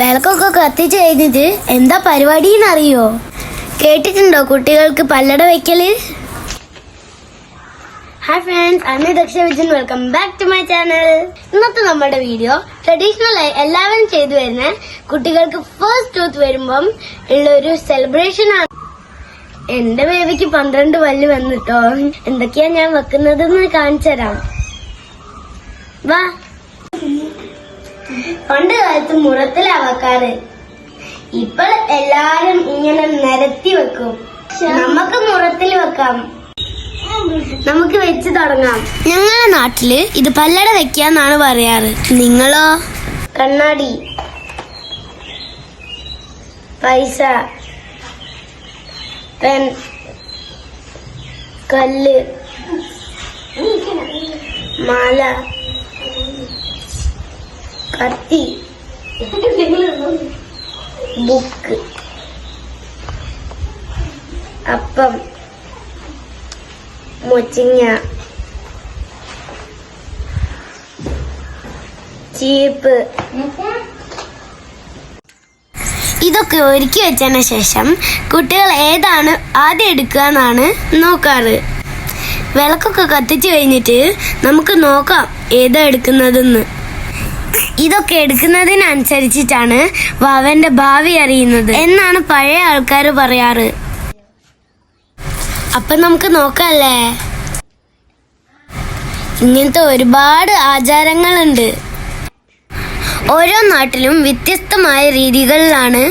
വിളക്കൊക്കെ കത്തിച്ച് കഴിഞ്ഞിട്ട് എന്താ പരിപാടി എന്നറിയോ കേട്ടിട്ടുണ്ടോ കുട്ടികൾക്ക് പല്ലട വെക്കൽ? ഹായ് ഫ്രണ്ട്സ് അന്ന് ദക്ഷ Vijayan welcome back to my channel ഇന്നത്തെ നമ്മുടെ വീഡിയോ ട്രഡീഷണൽ ആയി എല്ലാവരും ചെയ്തു വരുന്ന കുട്ടികൾക്ക് ഫസ്റ്റ് ടൂത്ത് വരുമ്പം ഉള്ള ഒരു സെലിബ്രേഷൻ ആണ്. എന്റെ ബേബിക്ക് പന്ത്രണ്ട് പല്ല് വന്നിട്ടോ. എന്തൊക്കെയാ ഞാൻ വെക്കുന്നതെന്ന് കാണിച്ചു തരാം. വാ പണ്ട് കാലത്ത് മുറത്തിലാ വെക്കാറ് ഇപ്പോൾ എല്ലാരും ഇങ്ങനെ നിരത്തി വെക്കും. നമുക്ക് മുറത്തിൽ വെക്കാം. നമുക്ക് വെച്ച് തുടങ്ങാം. ഞങ്ങളുടെ നാട്ടിൽ ഇത് പല്ലട വെക്കാന്നാണ് പറയാറ്. നിങ്ങളോ? കണ്ണാടി. പൈസ. പെൻ. കല്ല്. മാല. കത്തി ബുക്ക് അപ്പം. മുച്ചിങ്ങ ചീപ്പ്. ഇതൊക്കെ ഒരുക്കി വെച്ചതിന് ശേഷം കുട്ടികൾ ഏതാണ് ആദ്യം എടുക്കുക എന്നാണ് നോക്കാറ്. വിളക്കൊക്കെ കത്തിച്ചു കഴിഞ്ഞിട്ട് നമുക്ക് നോക്കാം ഏതാ എടുക്കുന്നതെന്ന്. ഇതൊക്കെ എടുക്കുന്നതിനനുസരിച്ചിട്ടാണ് വാവന്റെ ഭാവി അറിയുന്നത് എന്നാണ് പഴയ ആൾക്കാർ പറയാറ്. അപ്പൊ നമുക്ക് നോക്കല്ലേ? ഇങ്ങനത്തെ ഒരുപാട് ആചാരങ്ങളുണ്ട്. ഓരോ നാട്ടിലും വ്യത്യസ്തമായ രീതികളിലാണ്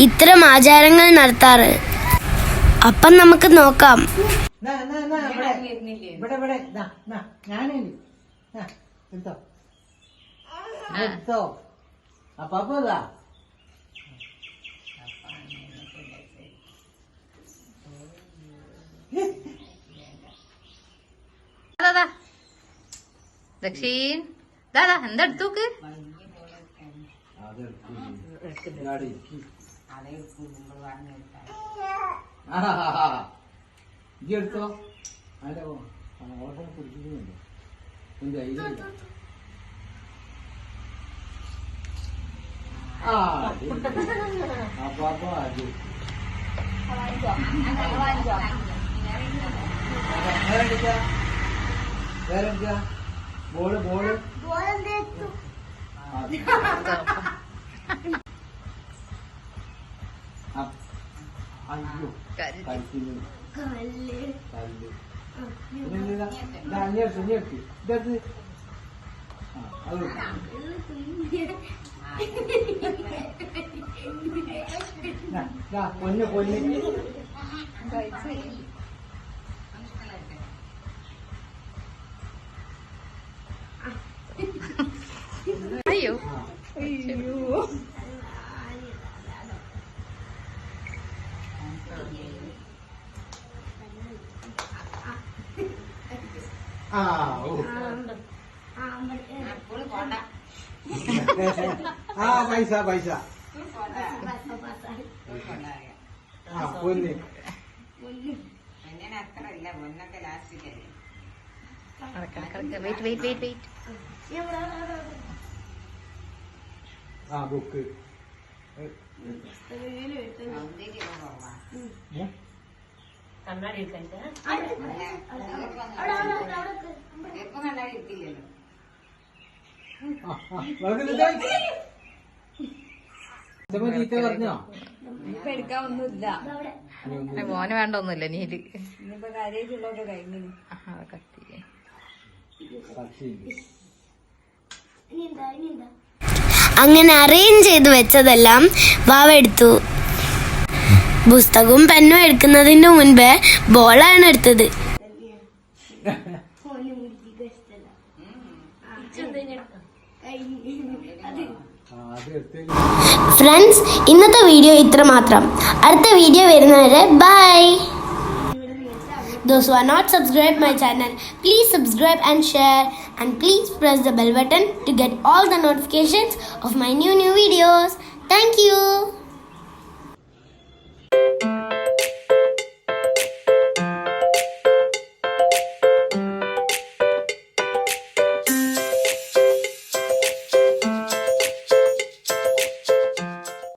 ഇത്തരം ആചാരങ്ങൾ നടത്താറ്. അപ്പം നമുക്ക് നോക്കാം. നാ, എടുത്തോ എടുത്തോ അപ്പൊ അപ്പൊ ഇതാ ദാദാ ദക്ഷീൻ ദാദാ എന്താ എടുത്തോക്ക് ഇജ്ജെടുത്തോ അല്ല ഓട്ടം കുടിക്കുന്നുണ്ട് എന്റെ കയ്യിലില്ല. ആ അത് അപ്പൊ അപ്പൊ അത് വേറെടുക്ക വേറെ ബോൾ ബോൾ. അയ്യോ കല്ല് ഇതെന്താ? ഇതാ, ഇങ്ങെടുത്ത്, ഇങ്ങെടുത്ത്. ഇതെടുത്ത്. ആ, അത് പൊന്ന് പൊന്ന് അയ്യോ ആ ഓ ആ പൈസ പൈസ. ആ പൊന്ന്. വെയിറ്റ് വെയിറ്റ് വെയിറ്റ് വെയിറ്റ് ആ ബുക്ക് കണ്ണാടി ആ, ആ, വെറുതെ നിൽക്കാ. ഏ, മോന് വേണ്ട ഒന്നുമില്ല നീൽ കത്തി. അങ്ങനെ അറേഞ്ച് ചെയ്ത് വെച്ചതെല്ലാം വാവ എടുത്തു. പുസ്തകവും പെന്നും എടുക്കുന്നതിന് മുൻപ് ബോളാണ് എടുത്തത് ആ, അത് എടുത്ത് ഫ്രണ്ട്സ് ഇന്നത്തെ വീഡിയോ ഇത്ര മാത്രം അടുത്ത വീഡിയോ വരുന്നവരെ bye Those who are not subscribed my channel, please subscribe and share and please press the bell button to get all the notifications of my new new videos. Thank you.